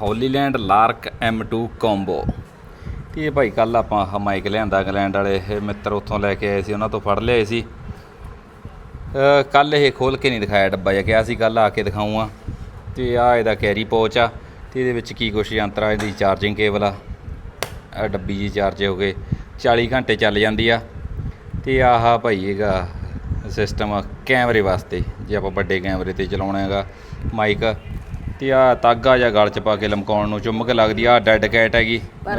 ਹੌਲੀਲੈਂਡ lark M2 combo. ਤੇ ਇਹ ਭਾਈ ਕੱਲ ਆਪਾਂ ਆਹ ਮਾਈਕ ਲਿਆਂਦਾ, ਇੰਗਲੈਂਡ ਵਾਲੇ ਇਹ ਮਿੱਤਰ ਉੱਥੋਂ ਲੈ ਕੇ ਆਏ ਸੀ, ਉਹਨਾਂ ਤੋਂ ਫੜ ਲਿਆਏ ਸੀ। ਕੱਲ ਇਹ ਖੋਲ ਕੇ ਨਹੀਂ ਦਿਖਾਇਆ ਡੱਬਾ ਜਿਹਾ, ਕਿਹਾ ਸੀ ਕੱਲ ਆ ਕੇ ਦਿਖਾਉਂਗਾ ਤੇ ਆ ਇਹਦਾ ਕੈਰੀ ਪੋਚ ਆ, ਤੇ ਇਹਦੇ ਵਿੱਚ ਕੀ ਕੁਛ ਯੰਤਰ ਆ ਇਹਦੀ ਚਾਰਜਿੰਗ ਕੇਬਲ ਆ। ਆ ਡੱਬੀ ਜੀ ਚਾਰਜ ਹੋ ਗਏ 40 ਘੰਟੇ ਚੱਲ ਜਾਂਦੀ ਆ। ਤੇ ਆਹ ਭਾਈ ਹੈਗਾ ਸਿਸਟਮ ਕੈਮਰੇ ਵਾਸਤੇ, ਜੇ ਆਪਾਂ ਵੱਡੇ ਕੈਮਰੇ ਤੇ ਚਲਾਉਣਾ ਹੈਗਾ ਮਾਈਕ ਤੇ ਆ ਤਾਗਾ ਜਾਂ ਗਲ ਚ ਪਾ ਕੇ ਲਮਕਾਉਣ ਨੂੰ ਚੁੰਮਕ ਲੱਗਦੀ ਆ ਡੈਡ ਕੈਟ ਹੈਗੀ। ਪਰ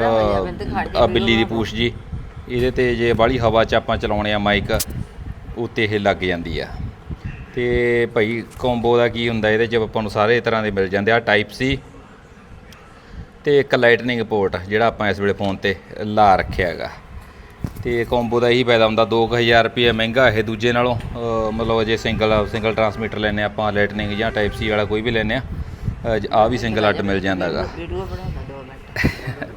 ਆ ਬਿੱਲੀ ਦੀ ਪੂਛ ਜੀ। ਇਹਦੇ ਤੇ ਜੇ ਬਾਹਲੀ ਹਵਾ ਚ ਆਪਾਂ ਚਲਾਉਣੇ ਆ ਮਾਈਕ ਉੱਤੇ ਇਹ ਲੱਗ ਜਾਂਦੀ ਆ। ਤੇ ਭਾਈ ਕੰਬੋ ਦਾ ਕੀ ਹੁੰਦਾ ਇਹਦੇ ਚ ਆਪਾਂ ਨੂੰ ਸਾਰੇ ਤਰ੍ਹਾਂ ਦੇ ਮਿਲ ਜਾਂਦੇ ਆ ਟਾਈਪ ਸੀ ਤੇ ਇੱਕ ਲਾਈਟਨਿੰਗ ਪੋਰਟ ਜਿਹੜਾ ਆਪਾਂ ਇਸ ਵੇਲੇ ਫੋਨ ਤੇ ਲਾ ਰੱਖਿਆ ਹੈਗਾ। ਤੇ ਕੰਬੋ ਦਾ ਇਹੀ ਫਾਇਦਾ ਹੁੰਦਾ 2000 ਰੁਪਏ ਮਹਿੰਗਾ ਇਹ ਦੂਜੇ ਨਾਲੋਂ ਮਤਲਬ ਜੇ ਸਿੰਗਲ ਸਿੰਗਲ ਟਰਾਂਸਮੀਟਰ ਲੈਨੇ ਆਪਾਂ ਲਾਈਟਨਿੰਗ ਜਾਂ ਟਾਈਪ ਸੀ ਵਾਲਾ ਕੋਈ ਵੀ ਲੈਨੇ ਆ। ਆ ਵੀ ਸਿੰਗਲ ਅੱਡ ਮਿਲ ਜਾਂਦਾ ਹੈਗਾ। ਵੀਡੀਓ ਬਣਾਉਂਦਾ ਦੋ ਮਿੰਟ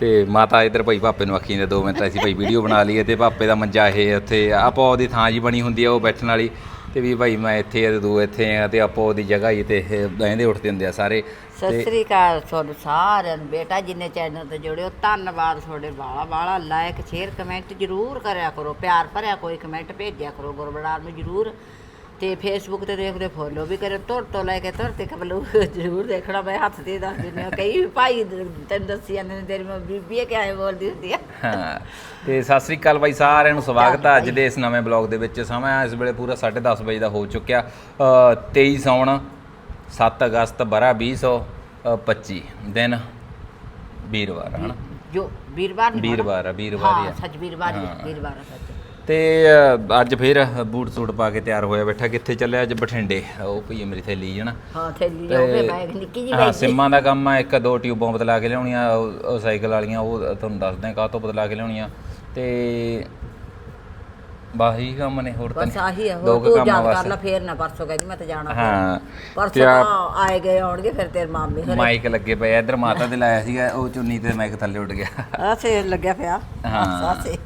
ਤੇ ਮਾਤਾ ਇਧਰ ਭਾਈ ਪਾਪੇ ਨੂੰ ਆਖੀ ਨੇ 2 ਮਿੰਟ ਅਸੀਂ ਭਾਈ ਵੀਡੀਓ ਬਣਾ ਲਈਏ ਤੇ ਪਾਪੇ ਦਾ ਮੰਜਾ ਇਹ ਉੱਥੇ। ਆਪੋ ਉਹਦੀ ਥਾਂ ਜੀ ਬਣੀ ਹੁੰਦੀ ਆ ਉਹ ਬੈਠਣ ਵਾਲੀ। ਤੇ ਵੀ ਭਾਈ ਮੈਂ ਇੱਥੇ ਆ ਤੇ ਤੂੰ ਇੱਥੇ ਆ ਤੇ ਆਪੋ ਉਹਦੀ ਜਗ੍ਹਾ ਹੀ ਤੇ ਇਹ ਬਹਿੰਦੇ ਉੱਠਦੇ ਹੁੰਦੇ ਆ ਸਾਰੇ। ਸਤਿ ਸ੍ਰੀ ਅਕਾਲ ਤੁਹਾਨੂੰ ਸਾਰਿਆਂ ਨੂੰ। ਬੇਟਾ ਜਿੰਨੇ ਚੈਨਲ ਤੇ ਜੁੜਿਓ ਧੰਨਵਾਦ ਤੁਹਾਡੇ ਬਾਲਾ ਬਾਲਾ ਲਾਇਕ ਸ਼ੇਅਰ ਕਮੈਂਟ ਜਰੂਰ ਕਰਿਆ ਕਰੋ। ਪਿਆਰ ਭਰਿਆ ਕੋਈ ਕਮੈਂਟ ਭੇਜਿਆ ਕਰੋ ਗੁਰਬੜਾਰ ਨੂੰ ਜਰੂਰ। ਤੇ ਫੇਸਬੁੱਕ ਤੇ ਦੇਖਦੇ ਫੋਲੋ ਵੀ ਕਰਿਓ ਤੁਰ ਤੋਂ ਲੈ ਕੇ ਤੁਰ ਤੱਕ ਬਲੂ ਜਰੂਰ ਦੇਖਣਾ ਮੈਂ ਹੱਥ ਤੇ ਦੱਸ ਦਿੰਦੀ ਹਾਂ। ਕਈ ਭਾਈ ਤੈਨੂੰ ਦੱਸੀ ਜਾਂਦੇ ਨੇ ਤੇਰੀ ਮੈਂ ਬੀਬੀ ਕਿਹਾ ਬੋਲਦੀ ਹੁੰਦੀ ਆ? ਹਾਂ ਤੇ ਸਤਿ ਸ੍ਰੀ ਅਕਾਲ ਬਾਈ ਸਾਰਿਆਂ ਨੂੰ ਸਵਾਗਤ ਹੈ ਅੱਜ ਦੇ ਇਸ ਨਵੇਂ ਬਲੌਗ ਦੇ ਵਿੱਚ। ਸਮਾਂ ਇਸ ਵੇਲੇ ਪੂਰਾ 10:30 ਵਜੇ ਦਾ ਹੋ ਚੁੱਕਿਆ। ਅ, 23 ਸੌਣ 7 ਅਗਸਤ ਬਰਾ 2025 ਦਿਨ ਵੀਰਵਾਰ ਹਨ? ਜੋ ਵੀਰਵਾਰ? ਵੀਰਵਾਰ ਵੀਰਵਾਰ ਹੀ ਸੱਚ ਵੀਰਵਾਰ। ਵੀਰਵਾਰ ਸੱਚ। ਤੇ ਅ, ਅੱਜ ਫੇਰ ਬੂਟ ਸੂਟ ਪਾ ਕੇ ਤਿਆਰ ਹੋਇਆ ਬੈਠਾ ਕਿੱਥੇ ਚੱਲਿਆ ਅੱਜ ਬਠਿੰਡੇ? ਉਹ ਭਈ ਮੇਰੀ ਥੈਲੀ ਜਣਾ ਹਾਂ ਥੈਲੀ ਜਾਓਗੇ ਬੈਗ ਨਿੱਕੀ ਜੀ ਹਾਂ ਸਿੰਮਾਂ ਦਾ ਕੰਮ ਆ ਇੱਕ ਦੋ ਟਿਊਬਾਂ ਬਦਲਾ ਕੇ ਲਿਆਉਣੀਆਂ ਉਹ ਉਹ ਸਾਈਕਲ ਵਾਲੀਆਂ ਉਹ ਤੁਹਾਨੂੰ ਦੱਸਦੇ ਕਾਹ ਤੋਂ ਬਦਲਾ ਕੇ ਲਿਆਉਣੀਆਂ। ਤੇ ਬਾਹੀ ਕੰਮ ਨੇ ਹੋਰ ਤਾਂ ਬਸ ਆਹੀ ਹੈ ਦੋ ਹੋਰ ਕੁ ਤੂੰ ਕੰਮ ਯਾਦ ਕਰ। ਲੈ ਫੇਰ ਨਾ ਪਰਸੋਂ ਕਹਿੰਦੀ ਮੈਂ ਤਾਂ ਜਾਣਾ ਫਿਰ। ਹਾਂ ਪਰਸੋਂ ਤਾਂ ਆਏ ਗਏ ਆਉਣਗੇ ਫਿਰ ਤੇਰੇ ਮਾਮੇ ਘਰੇ ਮਾਈਕ ਲੱਗੇ ਪਏ ਆ, ਇੱਧਰ ਮਾਤਾ ਦੇ ਲਾਇਆ ਸੀਗਾ ਉਹ ਚੁੰਨੀ ਤੇ ਮਾਈਕ ਥੱਲੇ ਉੱਡ ਗਿਆ। ਆਸੇ ਲੱਗਿਆ ਪਿਆ। ਹਾਂ। ਆਸੇ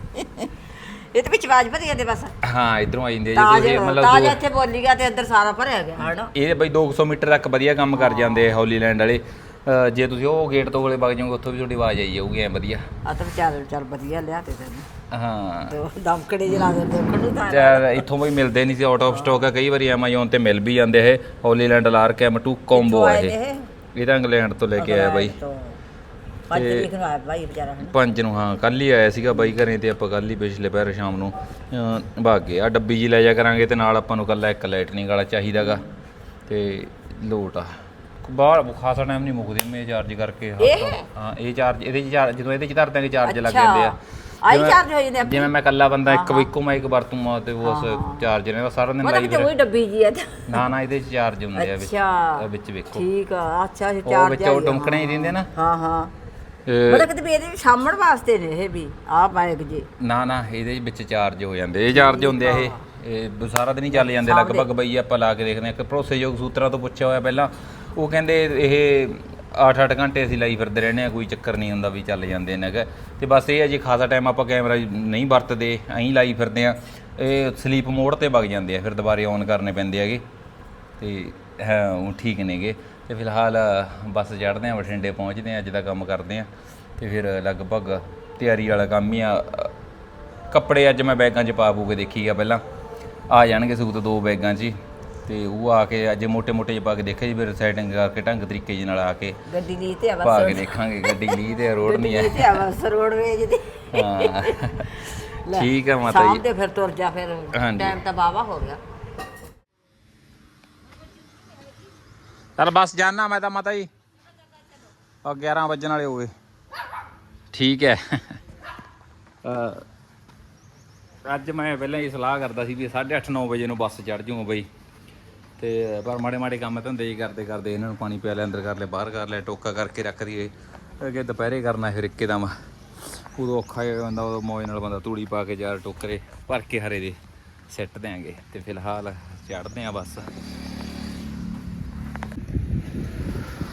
ਇਹ ਤੇ ਵਿੱਚ ਆਵਾਜ਼ ਭਰੀ ਜਾਂਦੇ ਬਸ। ਹਾਂ ਇਧਰੋਂ ਆ ਜਾਂਦੇ ਤਾਜ ਜਦੋਂ ਇਹ ਮਤਲਬ ਤਾਜ ਦੋ- ਇੱਥੇ ਬੋਲੀ ਗਿਆ ਤੇ ਇੱਧਰ ਸਾਰਾ ਭਰਿਆ ਗਿਆ ਹਨਾ? ਇਹ ਬਈ 200 ਮੀਟਰ ਤੱਕ ਵਧੀਆ ਕੰਮ ਕਰ ਜਾਂਦੇ ਆ ਹੌਲੀਲੈਂਡ ਵਾਲੇ। ਅ, ਜੇ ਤੁਸੀਂ ਉਹ ਗੇਟ ਤੋਂ ਕੋਲੇ ਵਗ ਜਾਓਗੇ ਉੱਥੋਂ ਵੀ ਤੁਹਾਡੀ ਆਵਾਜ਼ ਆਈ ਜਾਊਗੀ ਐ ਵਧੀਆ। ਆ ਤਾਂ ਵਿਚਾਰ ਚੱਲ ਵਧੀਆ ਲਿਆ ਤੇ ਤੈਨੂੰ ਹਾਂ। ਤੇ ਉਹ ਦਮਕੜੇ ਜਿਹਾ ਲਾ ਦਿੰਦੇ ਦੇਖਣ ਨੂੰ ਤਾਂ ਯਾਰ ਇੱਥੋਂ ਬਈ ਮਿਲਦੇ ਨਹੀਂ ਸੀ ਆਊਟ ਆਫ ਸਟਾਕ ਆ ਕਈ ਵਾਰੀ ਐਮਾਜ਼ੋਨ ਤੇ ਮਿਲ ਵੀ ਜਾਂਦੇ ਇਹ। ਹੌਲੀਲੈਂਡ ਲਾਰਕ M2 ਕੰਬੋ ਆ ਇਹ। ਇਹ? ਇਹ ਤਾਂ ਇੰਗਲੈਂਡ ਤੋਂ ਲੈ ਕੇ ਆਇਆ ਬਾਈ। ਤੋਂ। ਪੰਜ ਤੇ- ਤਰੀਕ ਨੂੰ ਆਇਆ ਬਾਈ ਵਿਚਾਰਾ ਹਨਾ। ਪੰਜ ਨੂੰ ਹਾਂ ਕੱਲ ਹੀ ਆਇਆ ਸੀਗਾ ਬਾਈ ਘਰੇ ਤੇ ਆਪਾਂ ਕੱਲ ਹੀ ਪਿਛਲੇ ਪੈਰ ਸ਼ਾਮ ਨੂੰ ਅਹ, ਭੱਗ ਗਏ। ਆ ਡੱਬੀ ਜੀ ਲੈ ਜਾ ਕਰਾਂਗੇ ਤੇ ਨਾਲ ਆਪਾਂ ਨੂੰ ਕੱਲਾ ਇੱਕ ਲਾਈਟਨਿੰਗ ਵਾਲਾ ਚਾਹੀਦਾਗਾ। ਤੇ ਲੋਟ ਆ। ਬਾਹਰ ਖਾਸਾ ਟਾਈਮ ਨਹੀਂ ਮੁੱਕਦੀ ਮੈਂ ਚਾਰਜ ਕਰਕੇ ਹੱਥ- ਇਹ? ਹਾਂ ਇਹ ਚਾਰਜ ਇਹਦੇ ਚ ਚਾਰ ਜਦੋਂ ਇਹਦੇ ਚ ਧਰ ਦਾਂਗੇ ਚਾਰਜ ਲੱਗ ਅੱਛਾ। ਜਾਂਦੇ ਆ। ਆਈ ਜਿਵੇਂ- ਚਾਰਜ ਹੋ ਜਾਂਦੇ ਆ। ਜਿਵੇਂ ਮੈਂ ਕੱਲਾ ਬੰਦਾ ਇੱਕ ਇੱਕੋ ਮਾਈਕ ਵਰਤੂੰਗਾ ਤੇ ਉਸ ਚਾਰਜ ਨੇ ਸਾਰਾ ਦਿਨ ਮਤਲਬ ਲਾਈਵ ਕਿ ਉਹੀ ਡੱਬੀ ਜੀ ਹੈ ਤਾਂ। ਨਾ ਨਾ ਇਹਦੇ ਚ ਚਾਰਜ ਹੁੰਦੇ ਆ ਵਿੱਚ। ਅੱਛਾ। ਇਹ ਵਿੱਚ ਵੇਖੋ। ਠੀਕ ਆ ਅੱਛਾ ਇਹ ਉਹ ਚਾਰ ਵਿੱਚ ਉਹ ਟੁੰਕਣੇ ਹੀ ਦਿੰਦੇ ਨਾ। ਹਾਂ ਹਾਂ। ਮਤਲਬ ਕਿ ਵੀ ਇਹਦੇ ਸਾਹਮਣ ਵਾਸਤੇ ਨੇ ਇਹ ਵੀ ਆਹ ਬਾਈਕ ਜੀ। ਨਾ ਨਾ ਇਹਦੇ ਵਿੱਚ ਚਾਰਜ ਹੋ ਜਾਂਦੇ ਇਹ ਚਾਰਜ ਹੁੰਦੇ ਆ ਇਹ। ਇਹ ਬ- ਸਾਰਾ ਦਿਨ ਹੀ ਚੱਲ ਜਾਂਦੇ ਲਗਭਗ ਬਈ ਆਪਾਂ ਲਾ ਕੇ ਦੇਖਦੇ ਆ ਕਿ ਭਰੋਸੇਯੋਗ ਸੂਤਰਾਂ ਤੋਂ ਪੁੱਛਿਆ ਹੋਇਆ ਪਹਿਲਾਂ ਉਹ ਕਹਿੰਦੇ ਇਹ 8-8 ਘੰਟੇ ਅਸੀਂ ਲਾਈ ਫਿਰਦੇ ਰਹਿੰਦੇ ਆ ਕੋਈ ਚੱਕਰ ਨਹੀਂ ਹੁੰਦਾ ਵੀ ਚੱਲ ਜਾਂਦੇ ਨੇ ਗੇ। ਤੇ ਬਸ ਇਹ ਆ ਜੀ ਖਾਸਾ ਟਾਈਮ ਆਪਾਂ ਕੈਮਰਾ ਨਹੀਂ ਵਰਤਦੇ ਐਂ ਲਾਈ ਫਿਰਦੇ ਆ ਇਹ ਸਲੀਪ ਮੋਡ ਤੇ ਵਗ ਜਾਂਦੇ ਆ ਫਿਰ ਦੁਬਾਰੇ ਔਨ ਕਰਨੇ ਪੈਂਦੇ ਹੈਗੇ। ਤੇ ਉਹ ਠੀਕ ਨੇਗੇ। ਤੇ ਫਿਲਹਾਲ ਬੱਸ ਚੜ੍ਹਦੇ ਆ ਬਠਿੰਡੇ ਪਹੁੰਚਦੇ ਆ ਅੱਜ ਦਾ ਕੰਮ ਕਰਦੇ ਆ। ਤੇ ਫਿਰ ਲਗਭਗ ਤਿਆਰੀ ਵਾਲਾ ਕੰਮ ਹੀ ਆ। ਕੱਪੜੇ ਅੱਜ ਮੈਂ ਬੈਗਾਂ 'ਚ ਪਾ ਪੂ ਦੇਖੀ ਆ ਪਹਿਲਾਂ। ਆ ਜਾਣਗੇ ਸੂਤ ਦੋ ਬੈਗਾਂ 'ਚ ਹੀ। ਤੇ ਉਹ ਆ ਕੇ ਅੱਜ ਮੋٹے-ਮੋٹے ਪਾ ਕੇ ਦੇਖਿਆ ਜੀ ਫਿਰ ਸੈਟਿੰਗ ਕਰਕੇ ਢੰਗ ਤਰੀਕੇ ਜੀ ਨਾਲ ਆ ਕੇ ਗੱਡੀ ਲਈ ਤੇ ਪਾ ਕੇ ਦੇਖਾਂਗੇ ਗੱਡੀ ਲਈ ਤੇ ਰੋਡ ਨਹੀਂ ਆ। ਤੇ ਆਵਾਜ਼ ਰੋਡਵੇਜ ਦੀ ਹਾਂ। ਠੀਕ ਆ ਮਾਤਾ ਜੀ। ਸਾਹਮਣੇ ਫਿਰ ਤੁਰ ਜਾ ਫਿਰ। ਟਾਈਮ ਤਾਂ ਵਾਹਵਾ ਹੋ ਗਿਆ। ਚੱਲ ਬਸ ਜਾਣਾ ਮੈਂ ਤਾਂ ਮਾਤਾ ਜੀ। ਆ 11 ਵੱਜਣ ਵਾਲੇ ਹੋ ਗਏ। ਠੀਕ ਹੈ। ਅ, ਅੱਜ ਮੈਂ ਪਹਿਲਾਂ ਹੀ ਸਲਾਹ ਕਰਦਾ ਸੀ ਵੀ 8:30 9 ਵਜੇ ਨੂੰ ਬੱਸ ਚੜ ਜਾਊਗਾ ਬਈ। ਤੇ ਪਰ ਮਾੜੇ ਮਾੜੇ ਕੰਮ ਧੰਦੇ ਹੀ ਕਰਦੇ ਕਰਦੇ ਇਹਨਾਂ ਨੂੰ ਪਾਣੀ ਪਿਆ ਲਿਆ ਅੰਦਰ ਕਰ ਲਿਆ ਬਾਹਰ ਕਰ ਲਿਆ ਟੋਕਾ ਕਰਕੇ ਰੱਖ ਦਈਏ। ਅੱਗੇ ਦੁਪਹਿਰੇ ਕਰਨਾ ਫਿਰ ਇੱਕਦਮ। ਉਦੋਂ ਔਖਾ ਜਿਹਾ ਬੰਦਾ ਉਦੋਂ ਮੌਜ ਨਾਲ ਬੰਦਾ ਤੂੜੀ ਪਾ ਕੇ ਚਾਰ ਟੋਕਰੇ ਭਰ ਕੇ ਹਰੇ ਦੇ ਸਿੱਟ ਦਿਆਂਗੇ। ਤੇ ਫਿਲਹਾਲ ਚੜਦੇ ਆ ਬੱਸ।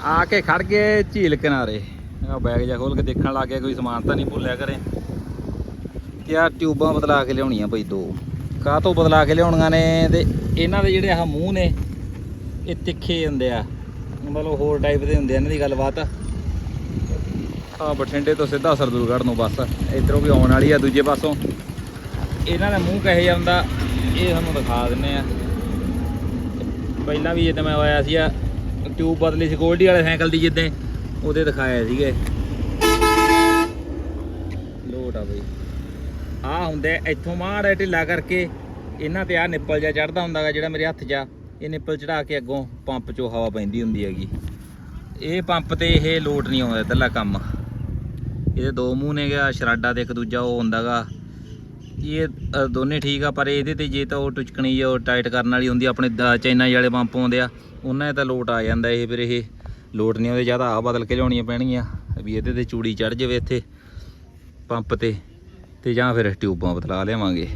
ਆ ਕੇ ਖੜ ਗਏ ਝੀਲ ਕਿਨਾਰੇ। ਆ ਬੈਗ ਜਾ ਖੋਲ ਕੇ ਦੇਖਣ ਲੱਗ ਗਿਆ, ਕੋਈ ਸਮਾਨ ਤਾਂ ਨਹੀਂ ਭੁੱਲਿਆ ਕਰੇ ਤੇ ਆ ਟਿਊਬਾਂ ਬਦਲਾ ਕੇ ਲਿਆਉਣੀਆਂ ਬਈ ਦੋ। ਕਾਹ ਤੋਂ ਬਦਲਾ ਕੇ ਲਿਆਉਣੀਆਂ ਨੇ ਤੇ ਇਹਨਾਂ ਦੇ ਜਿਹੜੇ ਆਹ ਮੂੰਹ ਨੇ, ਇਹ ਤਿੱਖੇ ਹੁੰਦੇ ਆ। ਮਤਲਬ ਹੋਰ ਟਾਈਪ ਦੇ ਹੁੰਦੇ ਆ, ਇਹਨਾਂ ਦੀ ਗੱਲਬਾਤ। ਆ ਬਠਿੰਡੇ ਤੋਂ ਸਿੱਧਾ ਸਰਦੂਲਗੜ੍ਹ ਨੂੰ ਬੱਸ, ਇਧਰੋਂ ਵੀ ਆਉਣ ਵਾਲੀ ਆ ਦੂਜੇ ਪਾਸੋਂ। ਇਹਨਾਂ ਦਾ ਮੂੰਹ ਕਹੇ ਜਾਂਦਾ ਇਹ ਤੁਹਾਨੂੰ ਦਿਖਾ ਦਿੰਨੇ ਆ। ਪਹਿਲਾਂ ਵੀ ਜਿੱਦਾਂ ਮੈਂ ਆਇਆ ਸੀ ਆ ਟਿਊਬ ਬਦਲੀ ਸੀ ਗੋਲਡੀ ਵਾਲੇ ਸਾਈਕਲ ਦੀ ਜਿੱਦਾਂ ਉਹਦੇ ਦਿਖਾਇਆ ਸੀਗੇ। ਲੋਟ ਆ ਬਈ। ਆ ਹੁੰਦੇ ਆ, ਇੱਥੋਂ ਮਾੜਾ ਢਿੱਲਾ ਕਰਕੇ ਇਹਨਾਂ ਤੇ ਆ ਨਿੱਪਲ ਜਿਹਾ ਚੜਦਾ ਹੁੰਦਾਗਾ ਜਿਹੜਾ ਮੇਰੇ ਹੱਥ 'ਚ ਇਹ ਨਿੱਪਲ ਚੜਾ ਕੇ ਅੱਗੋਂ ਪੰਪ 'ਚੋਂ ਹਵਾ ਪੈਂਦੀ ਹੁੰਦੀ ਹੈਗੀ। ਇਹ ਪੰਪ ਤੇ ਇਹ ਲੋਟ ਨਹੀਂ ਆਉਂਦਾ ਇਧਰਲਾ ਕੰਮ। ਇਹਦੇ ਦੋ ਮੂੰਹ ਨੇ ਗਿਆ ਸ਼ਰਾਡਾ ਤੇ ਇੱਕ ਦੂਜਾ ਉਹ ਹੁੰਦਾਗਾ ਇਹ ਦੋਨੇ ਠੀਕ ਆ, ਪਰ ਇਹਦੇ ਤੇ ਜੇ ਤਾਂ ਉਹ ਟੁਚਕਣੀ ਜਾਂ ਉਹ ਟਾਈਟ ਕਰਨ ਵਾਲੀ ਹੁੰਦੀ ਆਪਣੇ ਦ- ਚਾਈਨਾ ਵਾਲੇ ਪੰਪ ਆਉਂਦੇ ਆ, ਉਹਨਾਂ 'ਚ ਤਾਂ ਲੋਟ ਆ ਜਾਂਦਾ ਇਹ, ਫਿਰ ਇਹ ਲੋਟ ਨਹੀਂ ਆਉਂਦੇ ਜ਼ਿਆਦਾ ਆ ਬਦਲ ਕੇ ਲਿਆਉਣੀਆਂ ਪੈਣਗੀਆਂ, ਵੀ ਇਹਦੇ ਤੇ ਚੂੜੀ ਚੜ ਜਾਵੇ ਇੱਥੇ ਪੰਪ ਤੇ ਤੇ ਜਾਂ ਫਿਰ ਟਿਊਬਾਂ ਬਦਲਾ ਲਿਆਵਾਂਗੇ,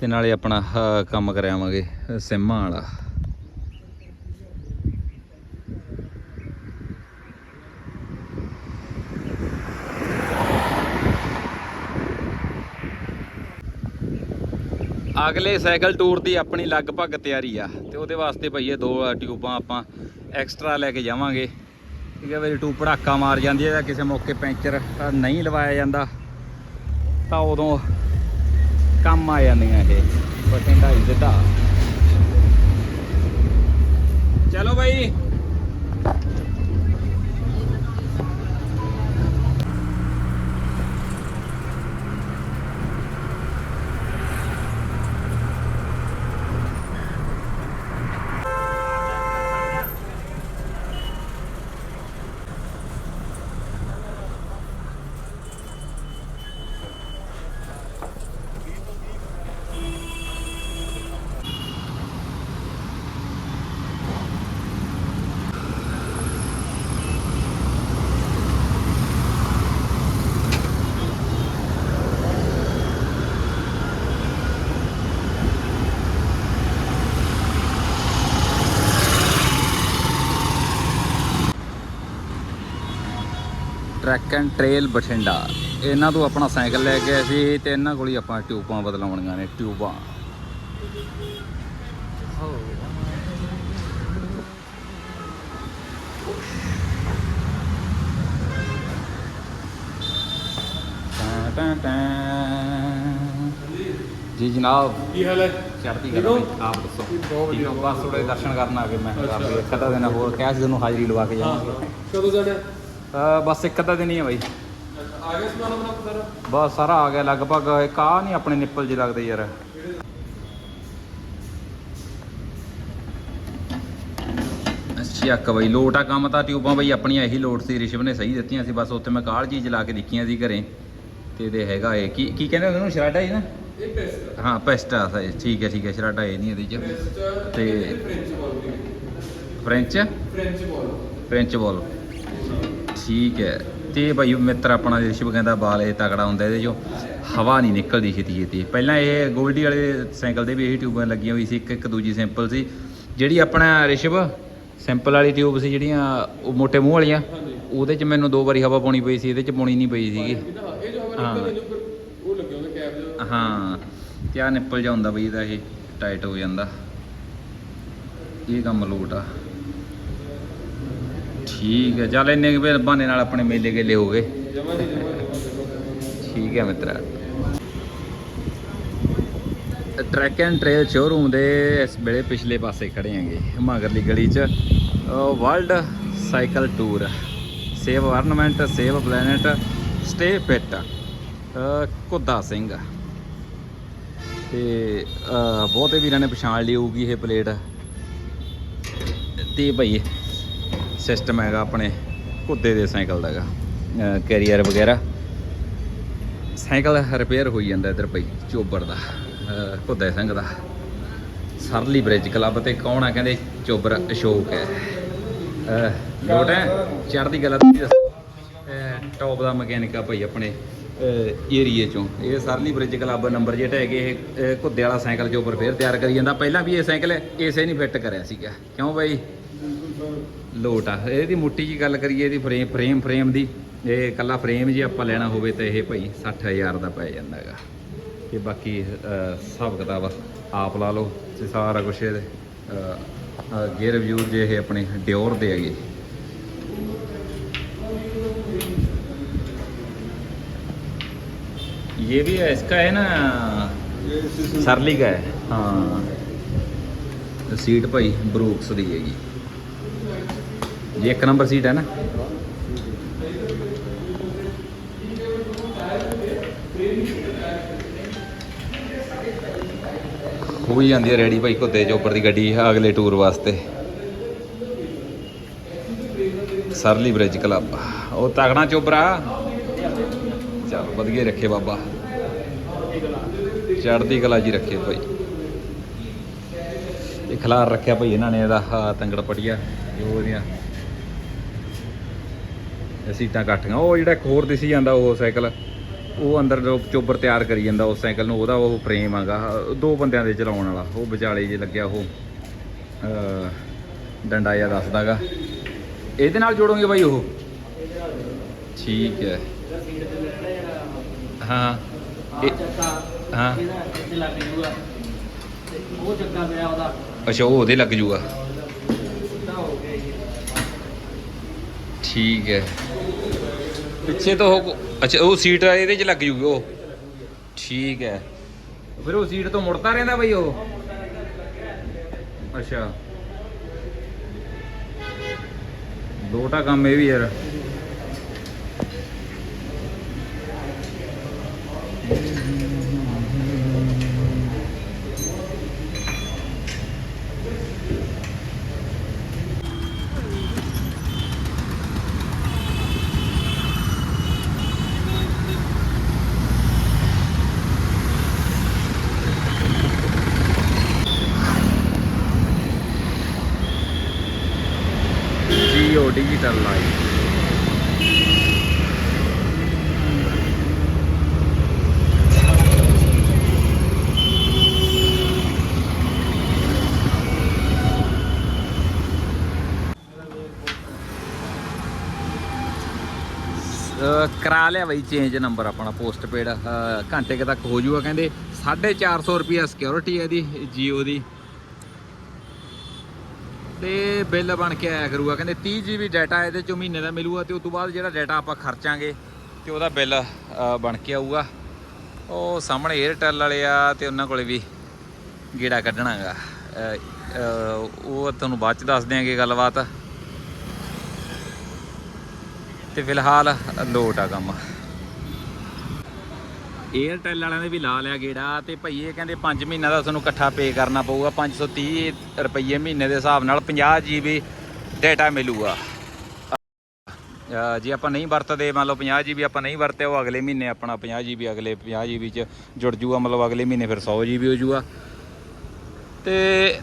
ਤੇ ਨਾਲੇ ਆਪਣਾ ਕੰਮ ਕਰਾਵਾਂਗੇ, ਸਿੰਮਾਂ ਵਾਲਾ। ਅਗਲੇ ਸਾਈਕਲ ਟੂਰ ਦੀ ਆਪਣੀ ਲਗਭਗ ਤਿਆਰੀ ਆ ਤੇ ਉਹਦੇ ਵਾਸਤੇ ਭਈਏ ਦੋ ਟਿਊਬਾਂ ਆਪਾਂ ਐਕਸਟਰਾ ਲੈ ਕੇ ਜਾਵਾਂਗੇ। ਠੀਕ ਹੈ ਵੀ ਟੂਬ ਪੜਾਕਾ ਮਾਰ ਜਾਂਦੀ ਹੈ ਜਾਂ ਕਿਸੇ ਮੌਕੇ ਪੈਂਚਰ ਨਹੀਂ ਲਵਾਇਆ ਜਾਂਦਾ, ਤਾਂ ਉਦੋਂ ਕੰਮ ਆ ਜਾਂਦੀਆਂ ਇਹ, ਬਠਿੰਡਾ ਹੀ ਸਿੱਧਾ। ਚਲੋ ਬਾਈ ਟਰੈਕ ਐਂਡ ਟ੍ਰੇਲ ਬਠਿੰਡਾ। ਇਹਨਾਂ ਤੋਂ ਆਪਣਾ ਸਾਈਕਲ ਲੈ ਕੇ ਆਏ ਸੀ ਤੇ ਇਹਨਾਂ ਕੋਲ ਹੀ ਆਪਾਂ ਟਿਊਬਾਂ ਬਦਲਾਉਣੀਆਂ ਨੇ ਟਿਊਬਾਂ। ਜੀ ਜਨਾਬ ਕੀ ਹਾਲ ਹੈ? ਚੜ੍ਹਦੀ ਕਲਾ ਆਪ ਦੱਸੋ। ਬਹੁਤ ਠੀਕ ਹੋ? ਵਧੀਆ। ਬਸ ਥੋੜੇ ਦਰਸ਼ਨ ਕਰਨ ਆ ਗਏ ਮੈਂ ਲਈ ਇੱਕ ਅੱਧਾ ਦਿਨ ਹੋਰ ਕਿਹਾ ਸੀ ਹਾਜ਼ਰੀ ਲਵਾ ਕੇ ਜਾਵਾਂਗੇ। ਕਦੋਂ ਜਾਣਾ? ਅਹ ਬਸ ਇੱਕ ਅੱਧਾ ਦਿਨ ਹੀ ਹੈ ਬਾਈ। ਆ ਗਿਆ ਸਮਾਨ ਆਪਣਾ ਸਾਰਾ ਬਸ ਸਾਰਾ ਆ ਗਿਆ ਲਗਭਗ ਇੱਕ ਆ ਨਹੀਂ ਆਪਣੇ ਨਿੱਪਲ ਜਿਹੇ ਲੱਗਦੇ ਯਾਰ। ਅੱਛਾ ਕ ਬਈ ਲੋਟ ਆ ਕੰਮ ਤਾਂ ਟਿਊਬਾਂ ਬਈ ਆਪਣੀਆਂ ਇਹੀ ਲੋਟ ਸੀ ਰਿਸ਼ਵ ਨੇ ਸਹੀ ਦਿੱਤੀਆਂ ਸੀ ਬਸ ਉੱਥੇ ਮੈਂ ਕਾਲ ਚੀਜ਼ ਲਾ ਕੇ ਦੇਖੀਆਂ ਸੀ ਘਰੇ। ਤੇ ਇਹਦੇ ਹੈਗਾ ਇਹ ਕੀ ਕੀ ਕਹਿੰਦੇ ਉਹਨੂੰ ਸ਼ਰਾਡਾ ਹੀ ਨਾ? ਇਹ ਪੈਸਟ ਹਾਂ ਪੈਸਟਾ ਠੀਕ ਹੈ ਠੀਕ ਹੈ ਸ਼ਰਾਡਾ ਇਹ ਨਹੀਂ ਇਹਦੇ ਚ। ਤੇ- French ball French French ball French ball ਠੀਕ ਹੈ। ਤੇ ਭਾਈ ਮਿੱਤਰ ਆਪਣਾ ਰਿਸ਼ਵ ਕਹਿੰਦਾ ਬਾਲ ਇਹ ਤਕੜਾ ਹੁੰਦਾ, ਇਹਦੇ ਚੋਂ ਹਵਾ ਨਹੀਂ ਨਿਕਲਦੀ ਛੇਤੀ ਛੇਤੀ। ਪਹਿਲਾਂ ਇਹ ਗੋਲਡੀ ਵਾਲੇ ਸਾਈਕਲ ਦੇ ਵੀ ਇਹੀ ਟਿਊਬਾਂ ਲੱਗੀਆਂ ਹੋਈ ਸੀ, ਇੱਕ ਇੱਕ ਦੂਜੀ ਸਿੰਪਲ ਸੀ। ਜਿਹੜੀ ਆਪਣਾ ਰਿਸ਼ਵ, ਸਿੰਪਲ ਵਾਲੀ ਟਿਊਬ ਸੀ ਜਿਹੜੀਆਂ ਉਹ ਮੋਟੇ ਮੂੰਹ ਵਾਲੀਆਂ, ਉਹਦੇ 'ਚ ਮੈਨੂੰ ਦੋ ਵਾਰੀ ਹਵਾ ਪਾਉਣੀ ਪਈ ਸੀ, ਇਹਦੇ 'ਚ ਪਾਉਣੀ ਨਹੀਂ ਪਈ ਸੀਗੀ। ਹਾਂ। ਹਾਂ ਤੇ ਆ ਨਿੱਪਲ ਜਾ ਹੁੰਦਾ ਬਈ ਇਹਦਾ ਇਹ ਟਾਈਟ ਹੋ ਜਾਂਦਾ। ਇਹ ਕੰਮ ਲੋਟ ਆ। ਠੀਕ ਹੈ, ਚੱਲ ਇੰਨੇ ਕੁ ਫਿਰ ਬਹਾਨੇ ਨਾਲ ਆਪਣੇ ਮੇਲੇ ਗੇਲੇ ਹੋ ਗਏ। ਠੀਕ ਹੈ ਮਿੱਤਰਾ। ਟਰੈਕ ਐਂਡ ਟ੍ਰੇਲ ਸ਼ੋਰੂਮ ਦੇ ਇਸ ਵੇਲੇ ਪਿਛਲੇ ਪਾਸੇ ਖੜੇ ਆਂਗੇ ਮਗਰਲੀ ਗਲੀ 'ਚ। World cycle tour save environment save planet stay fit Kudda Singh. ਤੇ ਬਹੁਤੇ ਵੀਰਾਂ ਨੇ ਪਛਾਣ ਲਈ ਹੋਊਗੀ ਇਹ ਪਲੇਟ। ਤੇ ਭਾਈ ਸਿਸਟਮ ਹੈਗਾ ਆਪਣੇ ਕੁੱਦੇ ਦੇ ਸਾਈਕਲ ਦਾ ਹੈਗਾ ਕੈਰੀਅਰ ਵਗੈਰਾ। ਸਾਈਕਲ ਰਿਪੇਅਰ ਹੋਈ ਜਾਂਦਾ ਇਧਰ ਪਈ ਚੋਬਰ ਦਾ, ਅਹ ਘੁੱਦੇ ਸਿੰਘ ਦਾ। ਸਰਲੀ ਬ੍ਰਿਜ ਕਲੱਬ ਤੇ ਕੌਣ ਆ ਕਹਿੰਦੇ, ਚੋਬਰ ਅਸ਼ੋਕ ਹੈ। ਅਹ ਲੋਟ ਹੈ, ਚੜ੍ਹਦੀ ਗੱਲ ਤੁਸੀਂ ਦੱਸੋ। ਟੌਪ ਦਾ ਮਕੈਨਿਕ ਆ ਭਾਈ ਆਪਣੇ ਏਰੀਏ ਚੋਂ। ਇਹ ਸਰਲੀ ਬ੍ਰਿਜ ਕਲੱਬ ਨੰਬਰ ਜਿਹੜਾ ਹੈਗੇ, ਇਹ ਅਹ ਘੁੱਦੇ ਵਾਲਾ ਸਾਈਕਲ ਚੋਬਰ ਫੇਰ ਤਿਆਰ ਕਰੀ ਜਾਂਦਾ। ਪਹਿਲਾਂ ਵੀ ਇਹ ਸਾਈਕਲ ਇਸੇ ਨਹੀਂ ਫਿੱਟ ਕਰਿਆ ਸੀਗਾ। ਕਿਉਂ ਭਾਈ ਲੋਟ ਆ ਇਹਦੀ ਮੁੱਟੀ ਜੀ ਗੱਲ ਕਰੀਏ ਇਹਦੀ ਫਰੇਮ ਫਰੇਮ ਫਰੇਮ ਦੀ ਇਹ ਕੱਲਾ ਫਰੇਮ ਜੇ ਆਪਾਂ ਲੈਣਾ ਹੋਵੇ ਤਾਂ ਇਹ ਭਾਈ 60000 ਦਾ ਪੈ ਜਾਂਦਾ ਹੈਗਾ ਤੇ ਬਾਕੀ ਅਹ, ਹਿਸਾਬ ਕਿਤਾਬ ਆਪ ਲਾ ਲਓ ਤੇ ਸਾਰਾ ਕੁਝ ਇਹਦੇ ਅਹ, ਗੇਅਰ ਰਿਵਿਊ ਜੇ ਇਹ ਆਪਣੇ ਡਿਓਰ ਦੇ ਹੈਗੇ ये भी है इसका है ना ਸਰਲੀ ਦਾ ਹੈ ਹਾਂ ਸੀਟ ਭਾਈ ਬਰੂਕਸ ਦੀ ਹੈਗੀ ਇਹ ਇੱਕ ਨੰਬਰ ਸੀਟ ਹੈ ਨਾ। ਹੋ ਜਾਂਦੀ ਹੈ ਰੈਡੀ ਭਾਈ ਘੁੱਦੇ ਚੋਪਰ ਦੀ ਗੱਡੀ ਅਗਲੇ ਟੂਰ ਵਾਸਤੇ। ਸਰਲੀ ਬ੍ਰਿਜ ਕਲੱਬ ਉਹ ਤਗੜਾ ਚੋਪਰਾ। ਚਲ ਵਧੀਆ ਰੱਖੇ ਬਾਬਾ। ਚੜਦੀ ਕਲਾ ਜੀ ਰੱਖੇ ਭਾਈ। ਇਹ ਖਲਾਰ ਰੱਖਿਆ ਭਾਈ ਇਹਨਾਂ ਨੇ ਇਹਦਾ, ਆਹ ਤੰਗੜ ਪਟੀਆ, ਜੋ ਉਹਦੀਆਂ ਸੀਟਾਂ ਕਾਠੀਆਂ ਉਹ ਜਿਹੜਾ ਇੱਕ ਹੋਰ ਦਿਸੀ ਜਾਂਦਾ ਉਹ ਸਾਈਕਲ ਉਹ ਅੰਦਰ ਜੋ ਚੋਬਰ ਤਿਆਰ ਕਰੀ ਜਾਂਦਾ ਉਸ ਸਾਈਕਲ ਨੂੰ ਉਹਦਾ ਉਹ ਫਰੇਮ ਆਗਾ। ਦੋ ਬੰਦਿਆਂ ਦੇ ਚਲਾਉਣ ਵਾਲਾ ਉਹ ਵਿਚਾਲੇ ਜੇ ਲੱਗਿਆ ਉਹ ਡੰਡਾ ਜਿਹਾ ਦੱਸਦਾਗਾ। ਇਹਦੇ ਨਾਲ ਜੋੜੋਗੇ ਬਾਈ ਉਹ? ਠੀਕ ਹੈ। ਹਾਂ ਇਹ ਹਾਂ। ਉਹ ਚੱਕਾ ਪਿਆ ਉਹਦਾ। ਅੱਛਾ ਉਹ ਉਹਦੇ ਲੱਗ ਜੂਗਾ ਸਿੱਧਾ ਹੋ ਗਿਆ ਜੀ ਠੀਕ ਹੈ। ਪਿੱਛੇ ਤੋਂ ਉਹ ਅੱਛਾ, ਉਹ ਸੀਟ ਇਹਦੇ 'ਚ ਲੱਗ ਜੂਗੀ ਉਹ। ਠੀਕ ਹੈ। ਫਿਰ ਉਹ ਸੀਟ ਤੋਂ ਮੁੜਦਾ ਰਹਿੰਦਾ ਬਈ ਉਹ। ਅੱਛਾ। ਦੋਟਾ ਕੰਮ ਇਹ ਵੀ ਯਾਰ ਜੀਓ ਡਿਜੀਟਲ ਲਾਈਫ ਅਹ ਕਰਾ ਲਿਆ ਬਈ ਚੇਂਜ ਨੰਬਰ ਆਪਣਾ ਪੋਸਟਪੇਡ ਘੰਟੇ ਕੁ ਤੱਕ ਹੋ ਜਾਊਗਾ, ਕਹਿੰਦੇ 450 ਰੁਪਿਆ ਸਿਕਿਉਰਿਟੀ ਹੈ ਇਹਦੀ, ਜੀਓ ਦੀ। ਤੇ ਬਿੱਲ ਬਣ ਕੇ ਆਇਆ ਕਰੂਗਾ, ਕਹਿੰਦੇ 30 GB ਡਾਟਾ ਇਹਦੇ ਚੋਂ ਮਹੀਨੇ ਦਾ ਮਿਲੂਗਾ, ਤੇ ਉਸ ਤੋਂ ਬਾਅਦ ਜਿਹੜਾ ਡਾਟਾ ਆਪਾਂ ਖਰਚਾਂਗੇ, ਤੇ ਉਹਦਾ ਬਿੱਲ ਬਣ ਕੇ ਆਊਗਾ। ਉਹ ਸਾਹਮਣੇ 에ਅਰਟੈਲ ਵਾਲੇ ਆ, ਤੇ ਉਹਨਾਂ ਕੋਲੇ ਵੀ ਗੇੜਾ ਕੱਢਣਾਗਾ। ਉਹ ਤੁਹਾਨੂੰ ਬਾਅਦ ਚ ਦੱਸ ਦਿਆਂਗੇ ਗੱਲਬਾਤ। ਤੇ ਫਿਲਹਾਲ ਲੋਟ ਆ ਕੰਮ। 에ਅਰਟੈਲ ਵਾਲਿਆਂ ਨੇ ਵੀ ਲਾ ਲਿਆ ਗੇੜਾ ਤੇ ਭਈ ਇਹ ਕਹਿੰਦੇ 5 ਮਹੀਨਾ ਦਾ ਤੁਹਾਨੂੰ ਇਕੱਠਾ ਪੇ ਕਰਨਾ ਪਊਗਾ 530 ਰੁਪਏ ਮਹੀਨੇ ਦੇ ਹਿਸਾਬ ਨਾਲ 50 GB ਡਾਟਾ ਮਿਲੂਗਾ। ਜੇ ਆਪਾਂ ਨਹੀਂ ਵਰਤਦੇ, ਮੰਨ ਲਓ 50 GB ਆਪਾਂ ਨਹੀਂ ਵਰਤਿਆ, ਉਹ ਅਗਲੇ ਮਹੀਨੇ ਆਪਣਾ 50 GB ਅਗਲੇ 50 GB ਚ ਜੁੜ ਜੂਗਾ, ਮਤਲਬ ਅਗਲੇ ਮਹੀਨੇ ਫਿਰ 100 GB ਹੋ ਜੂਗਾ। ਤੇ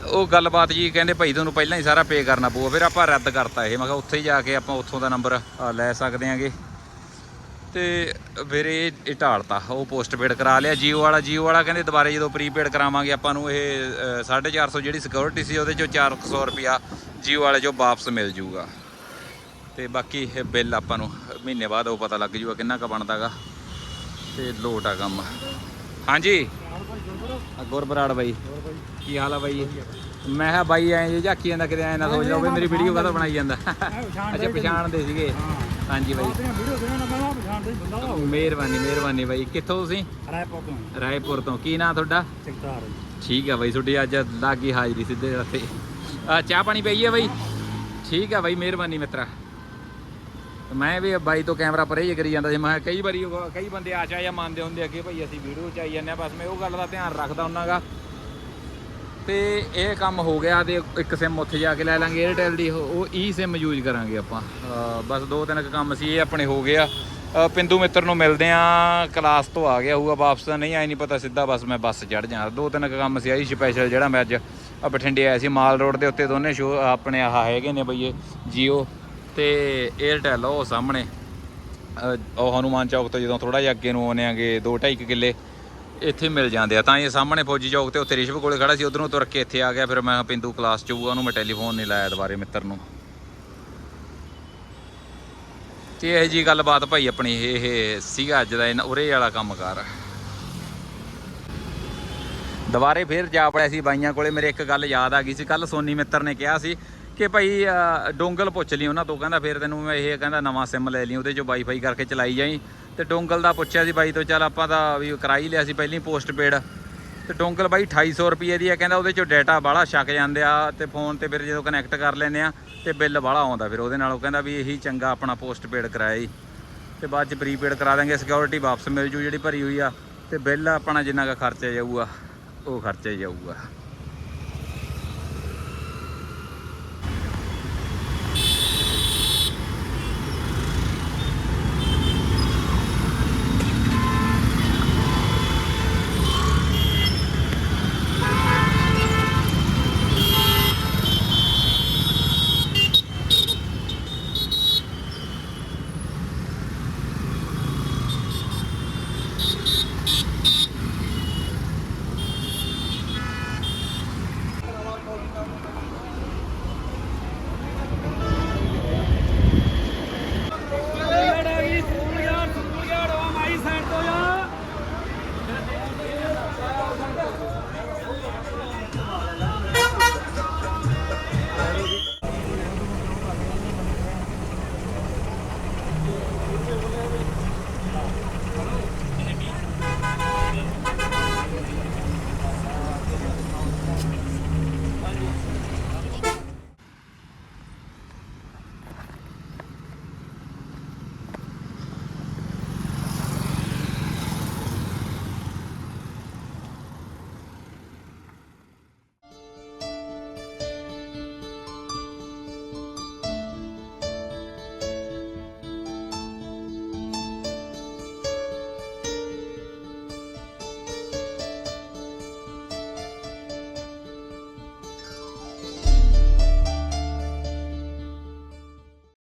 ਉਹ ਗੱਲਬਾਤ ਜੀ ਕਹਿੰਦੇ ਭਾਈ ਤੁਹਾਨੂੰ ਪਹਿਲਾਂ ਹੀ ਸਾਰਾ ਪੇ ਕਰਨਾ ਪਊਗਾ ਫਿਰ ਆਪਾਂ ਰੱਦ ਕਰਤਾ ਇਹ। ਮੈਂ ਕਿਹਾ ਉੱਥੇ ਹੀ ਜਾ ਕੇ ਆਪਾਂ ਉੱਥੋਂ ਦਾ ਨੰਬਰ ਲੈ ਸਕਦੇ ਆਂਗੇ। ਤੇ ਫਿਰ ਇਹ ਇਹ ਢਾਲਤਾ ਉਹ ਪੋਸਟਪੇਡ ਕਰਾ ਲਿਆ। ਜੀਓ ਵਾਲਾ ਜੀਓ ਵਾਲਾ ਕਹਿੰਦੇ ਦੁਬਾਰੇ ਜਦੋਂ ਪ੍ਰੀਪੇਡ ਕਰਾਵਾਂਗੇ ਆਪਾਂ ਨੂੰ ਇਹ ਅ, 450 ਜਿਹੜੀ ਸਿਕਿਉਰਿਟੀ ਸੀ ਉਹਦੇ ਚੋਂ 400 ਰੁਪਿਆ ਜੀਓ ਵਾਲੇ ਚੋਂ ਵਾਪਸ ਮਿਲ ਜੂਗਾ। ਤੇ ਬਾਕੀ ਇਹ ਬਿੱਲ ਆਪਾਂ ਨੂੰ ਮਹੀਨੇ ਬਾਅਦ ਉਹ ਪਤਾ ਲੱਗ ਜੂਗਾ ਕਿੰਨਾ ਕੁ ਬਣਦਾਗਾ। ਤੇ ਲੋਟ ਆ ਕੰਮ। ਹਾਂਜੀ। ਆ ਗੁਰਬਰਾੜ ਬਾਈ। ਕੀ ਹਾਲ ਆ ਬਾਈ? ਮੈਂ ਕਿਹਾ ਬਾਈ ਐ ਜੇ ਝਾਕੀ ਜਾਂਦਾ ਕਿਤੇ ਐ ਨਾ ਸੋਚ ਲਓ ਵੀ ਮੇਰੀ ਵੀਡੀਓ ਕਾਹਦਾ ਬਣਾਈ ਜਾਂਦਾ। ਅੱਛਾ ਪਛਾਣਦੇ ਸੀਗੇ। ਹਾਂਜੀ ਬਾਈ। ਮਿਹਰਬਾਨੀ ਮਿਹਰਬਾਨੀ ਬਾਈ। ਕਿੱਥੋਂ ਤੁਸੀਂ? ਰਾਏਪੁਰ ਤੋਂ। ਰਾਏਪੁਰ ਤੋਂ। ਕੀ ਨਾਂ ਤੁਹਾਡਾ? ਸਿਕਤਾਰ। ਠੀਕ ਆ ਬਾਈ ਤੁਹਾਡੀ ਅੱਜ ਲੱਗੀ ਹਾਜ਼ਰੀ ਸਿੱਧੇ ਰਸਤੇ ਆ ਚਾਹ ਪਾਣੀ ਪਈ ਆ ਬਾਈ? ਠੀਕ ਆ ਬਾਈ ਮਿਹਰਬਾਨੀ ਮਿੱਤਰਾ। ਮੈਂ ਵੀ ਬਾਈ ਤੋਂ ਕੈਮਰਾ ਪਰੇ ਹੀ ਕਰੀ ਜਾਂਦਾ ਸੀ, ਮੈਂ ਕਿਹਾ ਕਈ ਵਾਰੀ ਉਹ- ਕਈ ਬੰਦੇ ਆਚਾ ਜਾਂ ਮੰਨਦੇ ਹੁੰਦੇ ਅੱਗੇ ਕਿ ਭਾਈ ਅਸੀਂ ਵੀਡੀਓ ਚ ਆਈ ਜਾਂਦੇ ਆ, ਬਸ ਮੈਂ ਉਹ ਗੱਲ ਦਾ ਧਿਆਨ ਰੱਖਦਾ ਹੁੰਨਾਗਾ। ਤੇ ਇਹ ਕੰਮ ਹੋ ਗਿਆ ਤੇ ਇੱਕ ਸਿਮ ਉੱਥੇ ਜਾ ਕੇ ਲੈ ਲਾਂਗੇ 에ਅਰਟੈਲ ਦੀ, ਉਹ- ਉਹ ਈ ਸਿਮ ਯੂਜ਼ ਕਰਾਂਗੇ ਆਪਾਂ। ਬਸ ਦੋ ਤਿੰਨ ਕੁ ਕੰਮ ਸੀ, ਇਹ ਆਪਣੇ ਹੋ ਗਏ ਆ। ਪਿੰਦੂ ਮਿੱਤਰ ਨੂੰ ਮਿਲਦੇ ਆ ਕਲਾਸ ਤੋਂ ਆ ਗਿਆ ਹੋਊਗਾ ਵਾਪਸ ਤਾਂ ਨਹੀਂ ਆਈ ਨਹੀਂ ਪਤਾ ਸਿੱਧਾ, ਬਸ ਮੈਂ ਬੱਸ ਚੜ ਜਾ ਦੋ ਤਿੰਨ ਕੁ ਕੰਮ ਸੀ, ਆਹੀ ਸਪੈਸ਼ਲ ਜਿਹੜਾ ਮੈਂ ਅੱਜ ਬਠਿੰਡੇ ਆਇਆ ਸੀ, ਮਾਲ ਰੋਡ ਦੇ ਉੱਤੇ ਦੋਨੇ ਸ਼ੋ ਆਪਣੇ ਆਹ ਹੈਗੇ ਨੇ ਬਈਏ ਜੀਓ ਤੇ 에ਅਰਟੈਲ ਉਹ ਸਾਹਮਣੇ। ਉਹ ਹਨੂਮਾਨ ਚੌਕ ਤੋਂ ਜਦੋਂ ਥੋੜਾ ਜਿਹਾ ਅੱਗੇ ਨੂੰ ਆਉਂਦੇ ਆਂਗੇ 2.5 ਕਿੱਲੇ, ਇੱਥੇ ਮਿਲ ਜਾਂਦੇ ਆ। ਤਾਂ ਇਹ ਸਾਹਮਣੇ ਫੌਜੀ ਚੌਕ ਤੇ ਉੱਥੇ ਰਿਸ਼ਵ ਕੋਲੇ ਖੜਾ ਸੀ, ਉਧਰੋਂ ਤੁਰ ਕੇ ਇੱਥੇ ਆ ਗਿਆ। ਫਿਰ ਮੈਂ ਪਿੰਦੂ ਕਲਾਸ ਚ ਉਹਨੂੰ ਮੈਂ ਟੈਲੀਫੋਨ ਨਹੀਂ ਲਾਇਆ ਦੁਬਾਰੇ ਮਿੱਤਰ ਨੂੰ। ਤੇ ਇਹ ਜੀ ਗੱਲਬਾਤ ਭਾਈ ਆਪਣੀ, ਇਹ ਸੀਗਾ ਅੱਜ ਦਾ ਇਹਨਾਂ ਉਰੇ ਵਾਲਾ ਕੰਮ ਕੰਮਕਾਰ। ਦੁਬਾਰੇ ਫਿਰ ਜਾ ਪੜਿਆ ਸੀ ਬਾਈਆਂ ਕੋਲੇ। ਮੇਰੇ ਇੱਕ ਗੱਲ ਯਾਦ ਆ ਗਈ ਸੀ ਕੱਲ ਸੋਨੀ ਮਿੱਤਰ ਨੇ ਕਿਹਾ ਸੀ ਕਿ ਭਾਈ ਡੋਂਗਲ ਪੁੱਛ ਲਈ ਉਹਨਾਂ ਤੋਂ, ਕਹਿੰਦਾ ਫਿਰ ਤੈਨੂੰ ਮੈਂ ਇਹ ਕਹਿੰਦਾ ਨਵਾਂ ਸਿਮ ਲੈ ਲਈ, ਉਹਦੇ 'ਚੋਂ ਵਾਈਫਾਈ ਕਰਕੇ ਚਲਾਈ ਜਾਈ। ਤੇ ਡੋਂਗਲ ਦਾ ਪੁੱਛਿਆ ਸੀ ਬਾਈ ਤੋਂ, ਚੱਲ ਆਪਾਂ ਤਾਂ ਵੀ ਕਰਾਈ ਲਿਆ ਸੀ ਪਹਿਲੀ ਪੋਸਟ ਪੇਡ ਤੇ ਡੋਂਗਲ ਬਾਈ 2800 ਰੁਪਏ ਦੀ ਆ, ਕਹਿੰਦਾ ਉਹਦੇ 'ਚੋਂ ਡਾਟਾ ਬਾਹਲਾ ਛੱਕ ਜਾਂਦੇ ਆ, ਤੇ ਫੋਨ ਤੇ ਫਿਰ ਜਦੋਂ ਕਨੈਕਟ ਕਰ ਲੈਂਦੇ ਆ, ਤੇ ਬਿੱਲ ਬਾਹਲਾ ਆਉਂਦਾ ਫਿਰ ਉਹਦੇ ਨਾਲ ਉਹ ਕਹਿੰਦਾ ਵੀ ਇਹੀ ਚੰਗਾ ਆਪਣਾ ਪੋਸਟ ਪੇਡ ਕਰਾਇਆ ਜੀ ਤੇ ਬਾਅਦ ਚ ਪ੍ਰੀਪੇਡ ਕਰਾ ਦਾਂਗੇ ਸਿਕਿਉਰਿਟੀ ਵਾਪਸ ਮਿਲ ਜੂ ਜਿਹੜੀ ਭਰੀ ਹੋਈ ਆ, ਤੇ ਬਿੱਲ ਆਪਣਾ ਜਿੰਨਾ ਕੁ ਖਰਚਾ ਜਾਊਗਾ, ਉਹ ਖਰਚਾ ਹੀ ਜਾਊਗਾ।